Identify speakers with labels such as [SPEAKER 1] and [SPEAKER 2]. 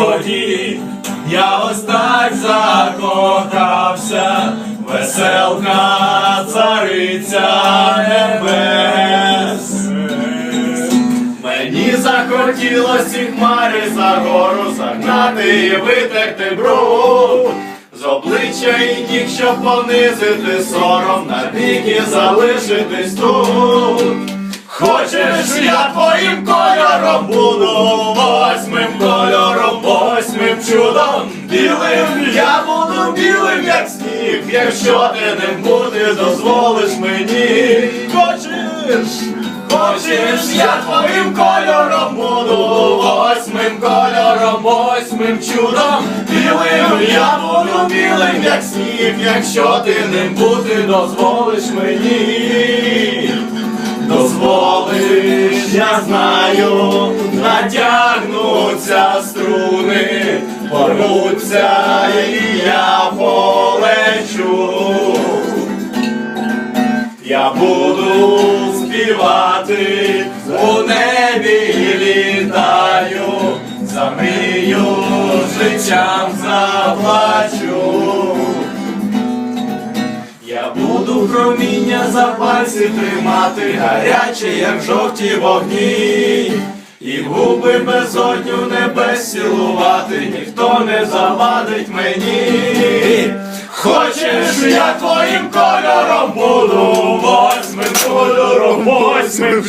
[SPEAKER 1] тоді я ось так закохався, веселка цариця небес. Мені захотілось ці хмари за гору загнати і витерти бруд з обличчя і ніг, щоб понизити сором навіки залишитись тут. Хочеш, я твоїм кольором буду, восьмим кольором, чудом білим, я буду білим, як сніг, якщо ти ним бути дозволиш мені. Хочеш, хочеш, я твоїм кольором буду, восьмим кольором, восьмим чудом білим, я буду білим, як сніг, якщо ти ним бути дозволиш мені. Дозволиш, я знаю, струни, порвуться, і я полечу. Я буду співати у небі літаю, за мрію життям заплачу. Я буду проміння за пальці тримати, гаряче, як жовті вогні, і губи безодню небес цілувати, ніхто не завадить мені. Хочеш, я твоїм кольором буду, восьмим кольором, восьмим.